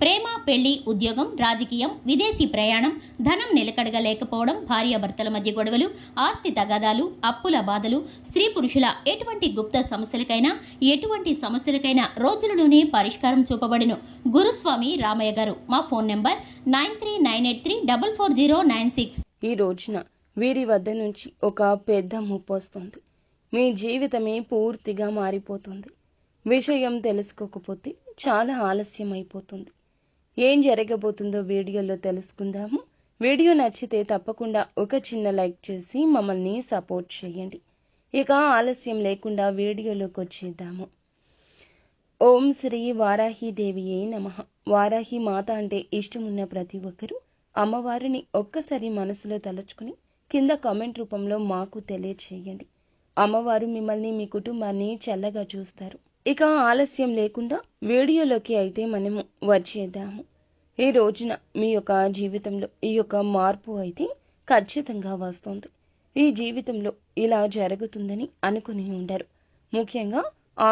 ప్రేమ పెళ్ళి ఉద్యోగం రాజకీయం విదేశీ ప్రయాణం ధనం నిలకడగా లేకపోవడం భార్యాభర్తల మధ్య గొడవలు ఆస్తి తగాదాలు అప్పుల బాధలు స్త్రీ పురుషుల ఎటువంటి గుప్త సమస్యలకైనా ఎటువంటి సమస్యలకైనా రోజులలోనే పరిష్కారం చూపబడును. గురుస్వామి రామయ్య గారు మా phone number nine three nine eight three double four zero nine six. ఈ రోజున వీరి వద్ద నుంచి ఒక పెద్ద ముప్పు వస్తుంది. మీ జీవితమే పూర్తిగా మారిపోతుంది. విషయం తెలుసుకోకపోతే చాలా ఆలస్యం అయిపోతుంది ఏం జరగబోతుందో వీడియోలో తెలుసుకుందాము. వీడియో నచ్చితే తప్పకుండా ఒక చిన్న లైక్ చేసి మమ్మల్ని సపోర్ట్ చేయండి. ఇక ఆలస్యం లేకుండా వీడియోలోకి వచ్చేద్దాము. ఓం శ్రీ వారాహిదేవియే నమ. వారాహి మాత అంటే ఇష్టమున్న ప్రతి ఒక్కరూ అమ్మవారిని ఒక్కసారి మనసులో తలుచుకుని కింద కామెంట్ రూపంలో మాకు తెలియచేయండి. అమ్మవారు మిమ్మల్ని మీ కుటుంబాన్ని చల్లగా చూస్తారు. ఇక ఆలస్యం లేకుండా వీడియోలోకి అయితే మనము వచ్చేద్దాము. ఈ రోజున మీ యొక్క జీవితంలో ఈ యొక్క మార్పు అయితే ఖచ్చితంగా వస్తుంది. ఈ జీవితంలో ఇలా జరుగుతుందని అనుకుని ఉండరు. ముఖ్యంగా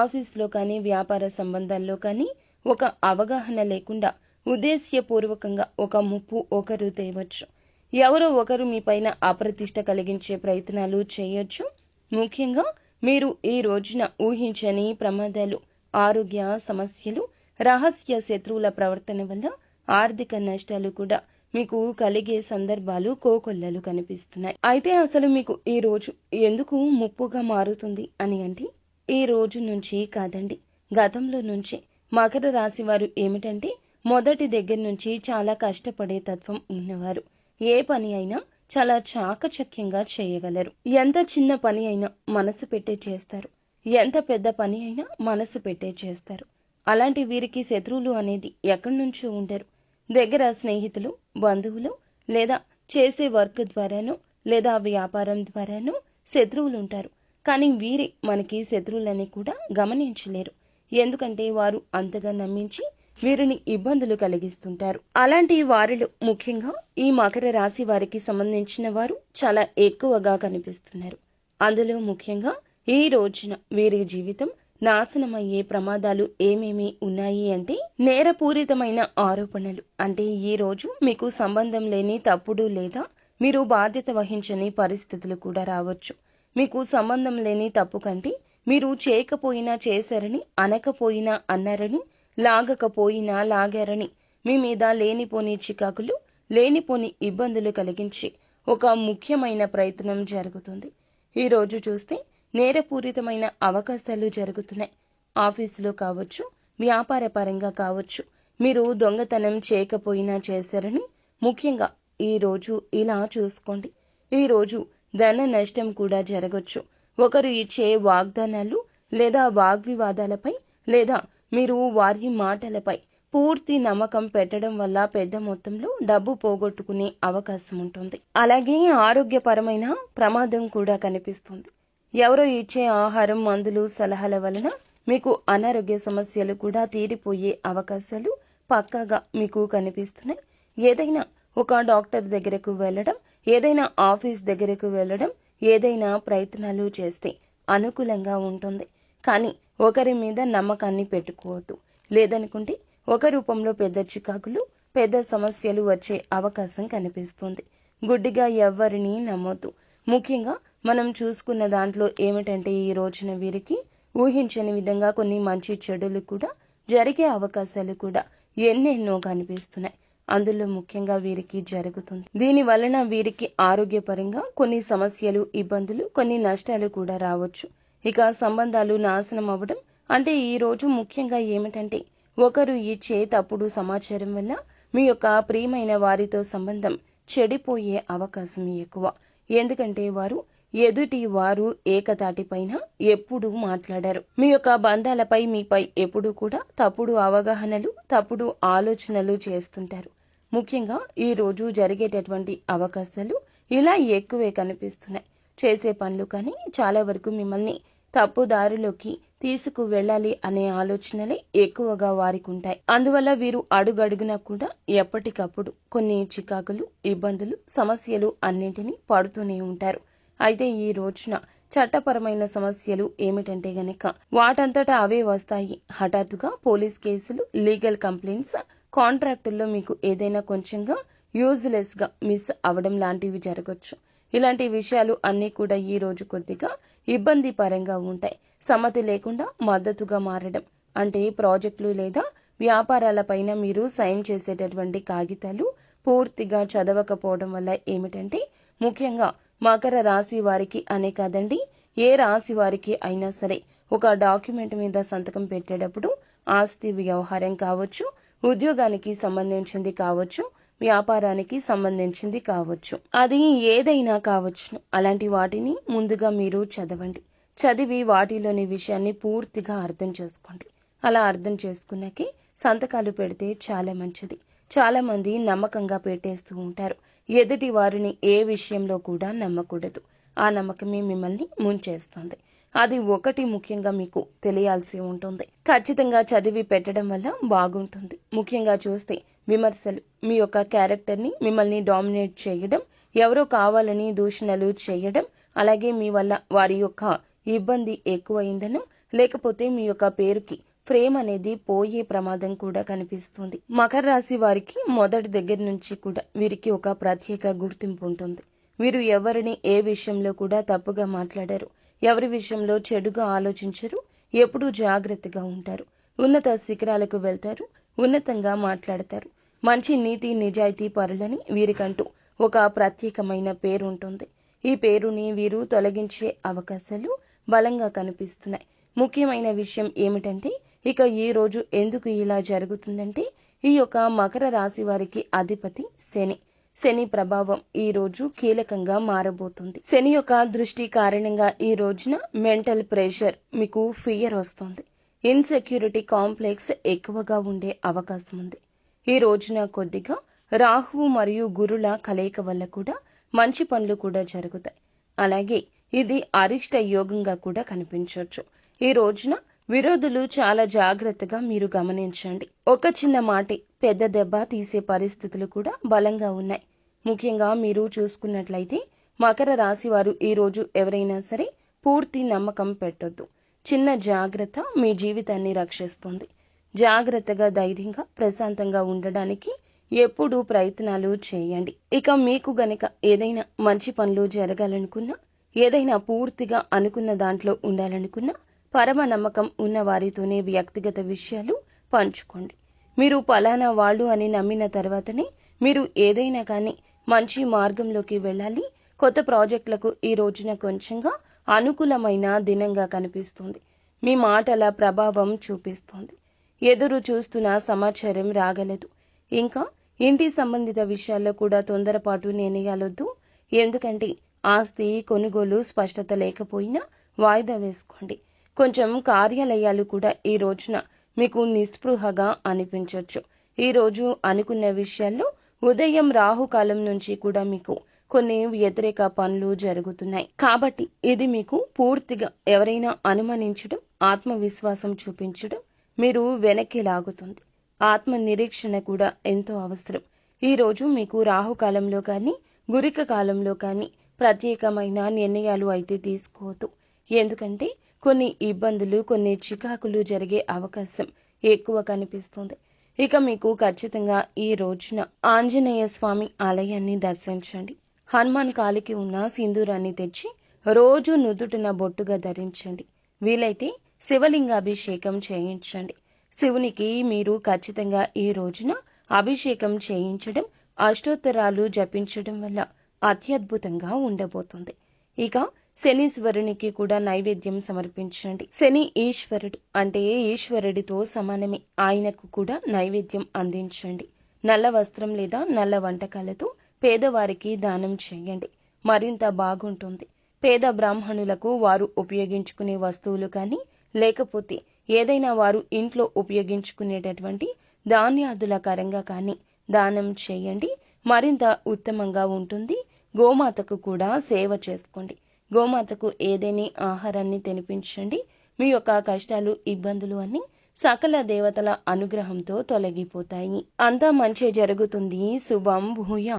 ఆఫీస్లో కానీ వ్యాపార సంబంధాల్లో కానీ ఒక అవగాహన లేకుండా ఉద్దేశ్యపూర్వకంగా ఒక ముప్పు ఒకరు తేవచ్చు. ఎవరో ఒకరు మీ పైన అప్రతిష్ట కలిగించే ప్రయత్నాలు చేయొచ్చు. ముఖ్యంగా మీరు ఈ రోజున ఊహించని ప్రమాదాలు ఆరోగ్య సమస్యలు రహస్య శత్రువుల ప్రవర్తన వల్ల ఆర్థిక నష్టాలు కూడా మీకు కలిగే సందర్భాలు కోకొల్లలు కనిపిస్తున్నాయి. అయితే అసలు మీకు ఈ రోజు ఎందుకు ముప్పుగా మారుతుంది అని అంటే ఈ రోజు నుంచి కాదండి. గతంలో నుంచి మకర రాశి వారు ఏమిటంటే మొదటి దగ్గర నుంచి చాలా కష్టపడే తత్వం ఉన్నవారు. ఏ పని అయినా చాలా చాకచక్యంగా చేయగలరు. ఎంత చిన్న పని అయినా మనసు పెట్టే చేస్తారు. ఎంత పెద్ద పని అయినా మనసు పెట్టే చేస్తారు. అలాంటి వీరికి శత్రువులు అనేది ఎక్కడి నుంచో ఉండరు. దగ్గర స్నేహితులు బంధువులు లేదా చేసే వర్క్ ద్వారానో లేదా వ్యాపారం ద్వారానో శత్రువులు ఉంటారు. కానీ వీరే మనకి శత్రువులని కూడా గమనించలేరు. ఎందుకంటే వారు అంతగా నమ్మించి వీరిని ఇబ్బందులు కలిగిస్తుంటారు. అలాంటి వారిలో ముఖ్యంగా ఈ మకర రాశి వారికి సంబంధించిన వారు చాలా ఎక్కువగా కనిపిస్తున్నారు. అందులో ముఖ్యంగా ఈ రోజున వీరి జీవితం నాశనమయ్యే ప్రమాదాలు ఏమేమి ఉన్నాయి అంటే నేరపూరితమైన ఆరోపణలు. అంటే ఈ రోజు మీకు సంబంధం లేని తప్పుడు లేదా మీరు బాధ్యత వహించని పరిస్థితులు కూడా రావచ్చు. మీకు సంబంధం లేని తప్పు కంటే మీరు చేయకపోయినా చేశారని అనకపోయినా అన్నారని లాగకపోయినా లాగారని. మీ మీద లేనిపోని చికాకులు లేనిపోని ఇబ్బందులు కలిగించి ఒక ముఖ్యమైన ప్రయత్నం జరుగుతుంది. ఈరోజు చూస్తే నేరపూరితమైన అవకాశాలు జరుగుతున్నాయి. ఆఫీసులో కావచ్చు వ్యాపార పరంగా కావచ్చు మీరు దొంగతనం చేయకపోయినా చేశారని ముఖ్యంగా ఈ రోజు ఇలా చూసుకోండి. ఈ రోజు ధన నష్టం కూడా జరగచ్చు. ఒకరు ఇచ్చే వాగ్దానాలు లేదా వాగ్వివాదాలపై లేదా మీరు వారి మాటలపై పూర్తి నమ్మకం పెట్టడం వల్ల పెద్ద మొత్తంలో డబ్బు పోగొట్టుకునే అవకాశం ఉంటుంది. అలాగే ఆరోగ్యపరమైన ప్రమాదం కూడా కనిపిస్తుంది. ఎవరో ఇచ్చే ఆహారం మందులు సలహాల వలన మీకు అనారోగ్య సమస్యలు కూడా తీరిపోయే అవకాశాలు పక్కాగా మీకు కనిపిస్తున్నాయి. ఏదైనా ఒక డాక్టర్ దగ్గరకు వెళ్ళడం ఏదైనా ఆఫీస్ దగ్గరకు వెళ్ళడం ఏదైనా ప్రయత్నాలు చేస్తే అనుకూలంగా ఉంటుంది. కానీ ఒకరి మీద నమ్మకాన్ని పెట్టుకోవద్దు. లేదనుకుంటే ఒక రూపంలో పెద్ద చికాకులు పెద్ద సమస్యలు వచ్చే అవకాశం కనిపిస్తుంది. గుడ్డిగా ఎవ్వరిని నమ్మొద్దు. ముఖ్యంగా మనం చూసుకున్న దాంట్లో ఏమిటంటే ఈ రోజున వీరికి ఊహించని విధంగా కొన్ని మంచి చెడులు కూడా జరిగే అవకాశాలు కూడా ఎన్నెన్నో కనిపిస్తున్నాయి. అందులో ముఖ్యంగా వీరికి జరుగుతుంది. దీని వలన వీరికి ఆరోగ్యపరంగా కొన్ని సమస్యలు ఇబ్బందులు కొన్ని నష్టాలు కూడా రావచ్చు. ఇక సంబంధాలు నాశనం అవ్వడం అంటే ఈ రోజు ముఖ్యంగా ఏమిటంటే ఒకరు ఇచ్చే తప్పుడు సమాచారం వల్ల మీ యొక్క ప్రియమైన వారితో సంబంధం చెడిపోయే అవకాశం ఎక్కువ. ఎందుకంటే వారు ఎదుటి వారు ఏకతాటిపైన ఎప్పుడూ మాట్లాడారు. మీ యొక్క బంధాలపై మీపై ఎప్పుడు కూడా తప్పుడు అవగాహనలు తప్పుడు ఆలోచనలు చేస్తుంటారు. ముఖ్యంగా ఈ రోజు జరిగేటటువంటి అవకాశాలు ఇలా ఎక్కువే కనిపిస్తున్నాయి. చేసే పనులు కానీ చాలా వరకు మిమ్మల్ని తప్పుదారిలోకి తీసుకు వెళ్ళాలి అనే ఆలోచనలే ఎక్కువగా వారికి ఉంటాయి అందువల్ల వీరు అడుగడుగునా కూడా ఎప్పటికప్పుడు కొన్ని చికాకులు ఇబ్బందులు సమస్యలు అన్నింటినీ పడుతూనే ఉంటారు. అయితే ఈ రోజున చట్టపరమైన సమస్యలు ఏమిటంటే గనక వాటంతటా అవే వస్తాయి. హఠాత్తుగా పోలీస్ కేసులు లీగల్ కంప్లైంట్స్ కాంట్రాక్టుల్లో మీకు ఏదైనా కొంచెంగా యూజ్లెస్గా మిస్ అవడం లాంటివి జరగచ్చు. ఇలాంటి విషయాలు అన్నీ కూడా ఈ రోజు కొద్దిగా ఇబ్బంది పరంగా ఉంటాయి. సమ్మతి లేకుండా మద్దతుగా మారడం అంటే ప్రాజెక్టులు లేదా వ్యాపారాలపైన మీరు సైన్ చేసేటటువంటి కాగితాలు పూర్తిగా చదవకపోవడం వల్ల ఏమిటంటే ముఖ్యంగా మకర రాశి వారికి అనే కాదండి ఏ రాశి వారికి అయినా సరే ఒక డాక్యుమెంట్ మీద సంతకం పెట్టేటప్పుడు ఆస్తి వ్యవహారం కావచ్చు ఉద్యోగానికి సంబంధించింది కావచ్చు వ్యాపారానికి సంబంధించింది కావచ్చు. అది ఏదైనా కావచ్చును. అలాంటి వాటిని ముందుగా మీరు చదవండి. చదివి వాటిలోని విషయాన్ని పూర్తిగా అర్థం చేసుకోండి. అలా అర్థం చేసుకున్నాకే సంతకాలు పెడితే చాలా మంచిది. చాలా మంది నమ్మకంగా పెట్టేస్తూ ఉంటారు. ఎదుటి వారిని ఏ విషయంలో కూడా నమ్మకూడదు. ఆ నమ్మకమే మిమ్మల్ని ముంచేస్తుంది. అది ఒకటి ముఖ్యంగా మీకు తెలియాల్సి ఉంటుంది. ఖచ్చితంగా చదివి పెట్టడం వల్ల బాగుంటుంది. ముఖ్యంగా చూస్తే విమర్శలు మీ యొక్క క్యారెక్టర్ని మిమ్మల్ని డామినేట్ చేయడం ఎవరో కావాలని దూషణలు చేయడం అలాగే మీ వల్ల వారి యొక్క ఇబ్బంది ఎక్కువైందను లేకపోతే మీ యొక్క పేరుకి ఫ్రేమ్ అనేది పోయే ప్రమాదం కూడా కనిపిస్తుంది. మకర రాశి వారికి మొదటి దగ్గర నుంచి కూడా వీరికి ఒక ప్రత్యేక గుర్తింపు ఉంటుంది. వీరు ఎవరిని ఏ విషయంలో కూడా తప్పుగా మాట్లాడరు ఎవరి విషయంలో చెడుగా ఆలోచించరు ఎప్పుడూ జాగ్రత్తగా ఉంటారు ఉన్నత శిఖరాలకు వెళ్తారు ఉన్నతంగా మాట్లాడతారు. మంచి నీతి నిజాయితీ పరులని వీరికంటూ ఒక ప్రత్యేకమైన పేరు ఉంటుంది ఈ పేరుని వీరు తొలగించే అవకాశాలు బలంగా కనిపిస్తున్నాయి. ముఖ్యమైన విషయం ఏమిటంటే ఇక ఈ రోజు ఎందుకు ఇలా జరుగుతుందంటే ఈ యొక్క మకర రాశి వారికి అధిపతి శని. శని ప్రభావం ఈ రోజు కీలకంగా మారబోతుంది. శని యొక్క దృష్టి కారణంగా ఈ రోజున మెంటల్ ప్రెషర్ మీకు ఫియర్ వస్తుంది. ఇన్సెక్యూరిటీ కాంప్లెక్స్ ఎక్కువగా ఉండే అవకాశం ఉంది. ఈ రోజున కొద్దిగా రాహువు మరియు గురుల కలయిక వల్ల కూడా మంచి పనులు కూడా జరుగుతాయి. అలాగే ఇది అరిష్ట యోగంగా కూడా కనిపించవచ్చు. ఈ రోజున విరోధులు చాలా జాగ్రత్తగా మీరు గమనించండి. ఒక చిన్న మాటే పెద్ద దెబ్బ తీసే పరిస్థితులు కూడా బలంగా ఉన్నాయి. ముఖ్యంగా మీరు చూసుకున్నట్లయితే మకర రాశి వారు ఈ రోజు ఎవరైనా సరే పూర్తి నమ్మకం పెట్టొద్దు. చిన్న జాగ్రత్త మీ జీవితాన్ని రక్షిస్తుంది. జాగ్రత్తగా ధైర్యంగా ప్రశాంతంగా ఉండడానికి ఎప్పుడూ ప్రయత్నాలు చేయండి. ఇక మీకు గనక ఏదైనా మంచి పనులు జరగాలనుకున్నా ఏదైనా పూర్తిగా అనుకున్న దాంట్లో ఉండాలనుకున్నా పరమ నమ్మకం ఉన్న వారితోనే వ్యక్తిగత విషయాలు పంచుకోండి. మీరు పలానా వాళ్ళు అని నమ్మిన తర్వాతనే మీరు ఏదైనా కానీ మంచి మార్గంలోకి వెళ్ళాలి. కొత్త ప్రాజెక్టులకు ఈ రోజున కొంచెంగా అనుకూలమైన దినంగా కనిపిస్తుంది. మీ మాటల ప్రభావం చూపిస్తుంది. ఎదురు చూస్తున్న సమాచారం రాగలదు. ఇంకా ఇంటి సంబంధిత విషయాల్లో కూడా తొందరపాటు నిర్ణయాలొద్దు. ఎందుకంటే ఆస్తి కొనుగోలు స్పష్టత లేకపోయినా వాయిదా వేసుకోండి. కొంచెం కార్యాలయాలు కూడా ఈ రోజున మీకు నిస్పృహగా అనిపించవచ్చు ఈరోజు అనుకున్న విషయాల్లో ఉదయం రాహుకాలం నుంచి కూడా మీకు కొన్ని వ్యతిరేక పనులు జరుగుతున్నాయి. కాబట్టి ఇది మీకు పూర్తిగా ఎవరైనా అనుమానించడం ఆత్మవిశ్వాసం చూపించడం మీరు వెనక్కి లాగుతుంది. ఆత్మ నిరీక్షణ కూడా ఎంతో అవసరం. ఈ రోజు మీకు రాహుకాలంలో కానీ గురిక కాలంలో కానీ ప్రత్యేకమైన నిర్ణయాలు అయితే తీసుకోవద్దు. ఎందుకంటే కొన్ని ఇబ్బందులు కొన్ని చికాకులు జరిగే అవకాశం ఎక్కువ కనిపిస్తుంది. ఇక మీకు ఖచ్చితంగా ఈ రోజున ఆంజనేయ స్వామి ఆలయాన్ని దర్శించండి. హనుమాన్ కాలికి ఉన్న సింధూరాన్ని తెచ్చి రోజు నుదుటిన బొట్టుగా ధరించండి. వీలైతే శివలింగాభిషేకం చేయించండి. శివునికి మీరు ఖచ్చితంగా ఈ రోజున అభిషేకం చేయించడం అష్టోత్తరాలు జపించడం వల్ల అత్యద్భుతంగా ఉండబోతుంది. ఇక శనీశ్వరునికి కూడా నైవేద్యం సమర్పించండి. శని ఈశ్వరుడు అంటే ఈశ్వరుడితో సమానమే. ఆయనకు కూడా నైవేద్యం అందించండి. నల్ల వస్త్రం లేదా నల్ల వంటకాలతో పేదవారికి దానం చేయండి. మరింత బాగుంటుంది. పేద బ్రాహ్మణులకు వారు ఉపయోగించుకునే వస్తువులు కానీ లేకపోతే ఏదైనా వారు ఇంట్లో ఉపయోగించుకునేటటువంటి ధాన్యాదుల కరంగా కానీ దానం చేయండి. మరింత ఉత్తమంగా ఉంటుంది. గోమాతకు కూడా సేవ చేసుకోండి. గోమాతకు ఏదేని ఆహారాన్ని తినిపించండి. మీ యొక్క కష్టాలు ఇబ్బందులు అన్నీ సకల దేవతల అనుగ్రహంతో తొలగిపోతాయి. అంతా మంచి జరుగుతుంది. శుభం భూయ.